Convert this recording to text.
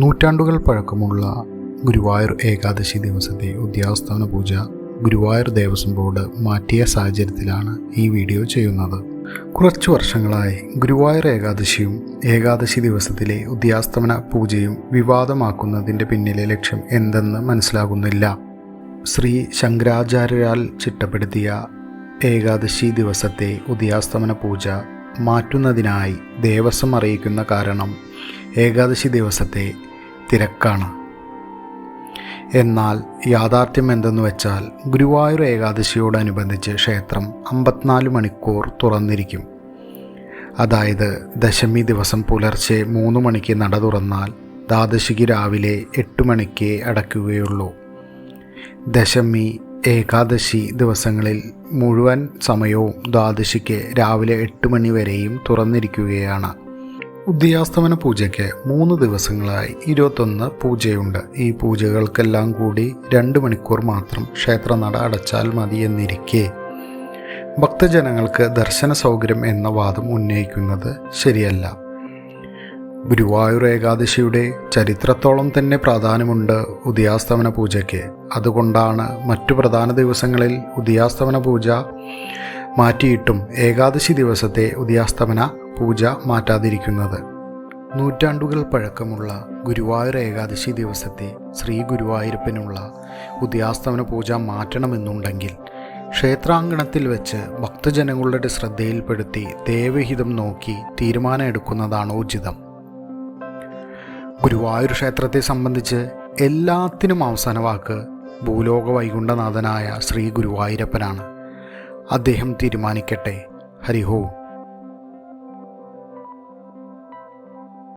നൂറ്റാണ്ടുകൾ പഴക്കമുള്ള ഗുരുവായൂർ ഏകാദശി ദിവസത്തെ ഉദ്യാസ്ഥാന പൂജ ഗുരുവായൂർ ദേവസ്വം ബോർഡ് മാറ്റിയ സാഹചര്യത്തിലാണ് ഈ വീഡിയോ ചെയ്യുന്നത്. കുറച്ച് വർഷങ്ങളായി ഗുരുവായൂർ ഏകാദശിയും ഏകാദശി ദിവസത്തിലെ ഉദ്യാസ്തമന പൂജയും വിവാദമാക്കുന്നതിന്റെ പിന്നിലെ ലക്ഷ്യം എന്തെന്ന് മനസ്സിലാകുന്നില്ല. ശ്രീ ശങ്കരാചാര്യരാൽ ചിട്ടപ്പെടുത്തിയ ഏകാദശി ദിവസത്തെ ഉദയാസ്തമന പൂജ മാറ്റുന്നതിനായി ദേവസ്വം അറിയിക്കുന്ന കാരണം ഏകാദശി ദിവസത്തെ തിരക്കാണ്. എന്നാൽ യാഥാർത്ഥ്യം എന്തെന്ന് വെച്ചാൽ ഗുരുവായൂർ ഏകാദശിയോടനുബന്ധിച്ച് ക്ഷേത്രം അമ്പത്തിനാല് മണിക്കൂർ തുറന്നിരിക്കും. അതായത് ദശമി ദിവസം പുലർച്ചെ മൂന്ന് മണിക്ക് നട തുറന്നാൽ ദ്വാദശിക്ക് രാവിലെ എട്ട് മണിക്ക് അടയ്ക്കുകയുള്ളൂ ദശമി ഏകാദശി ദിവസങ്ങളിൽ മുഴുവൻ സമയവും ദ്വാദശിക്ക് രാവിലെ എട്ട് മണി വരെയും തുറന്നിരിക്കുകയാണ്. ഉദയാസ്തമന പൂജയ്ക്ക് മൂന്ന് ദിവസങ്ങളായി ഇരുപത്തൊന്ന് പൂജയുണ്ട്. ഈ പൂജകൾക്കെല്ലാം കൂടി രണ്ട് മണിക്കൂർ മാത്രം ക്ഷേത്രനട അടച്ചാൽ മതി എന്നിരിക്കെ ഭക്തജനങ്ങൾക്ക് ദർശന സൗകര്യം എന്ന വാദം ഉന്നയിക്കുന്നത് ശരിയല്ല. ഗുരുവായൂർ ഏകാദശിയുടെ ചരിത്രത്തോളം തന്നെ പ്രാധാന്യമുണ്ട് ഉദയാസ്തമന പൂജയ്ക്ക്. അതുകൊണ്ടാണ് മറ്റു പ്രധാന ദിവസങ്ങളിൽ ഉദയാസ്തമന പൂജ മാറ്റിയിട്ടും ഏകാദശി ദിവസത്തെ ഉദയാസ്തമന പൂജ മാറ്റാതിരിക്കുന്നത്. നൂറ്റാണ്ടുകൾ പഴക്കമുള്ള ഗുരുവായൂർ ഏകാദശി ദിവസത്തെ ശ്രീ ഗുരുവായൂരപ്പനുള്ള ഉദയാസ്തമന പൂജ മാറ്റണമെന്നുണ്ടെങ്കിൽ ക്ഷേത്രാങ്കണത്തിൽ വെച്ച് ഭക്തജനങ്ങളുടെ ശ്രദ്ധയിൽപ്പെടുത്തി ദേവഹിതം നോക്കി തീരുമാനമെടുക്കുന്നതാണ് ഉചിതം. ഗുരുവായൂർ ക്ഷേത്രത്തെ സംബന്ധിച്ച് എല്ലാത്തിനും അവസാന വാക്ക് ഭൂലോക വൈകുണ്ഠനാഥനായ ശ്രീ ഗുരുവായൂരപ്പനാണ്. അദ്ദേഹം തീരുമാനിക്കട്ടെ. ഹരിഹോം.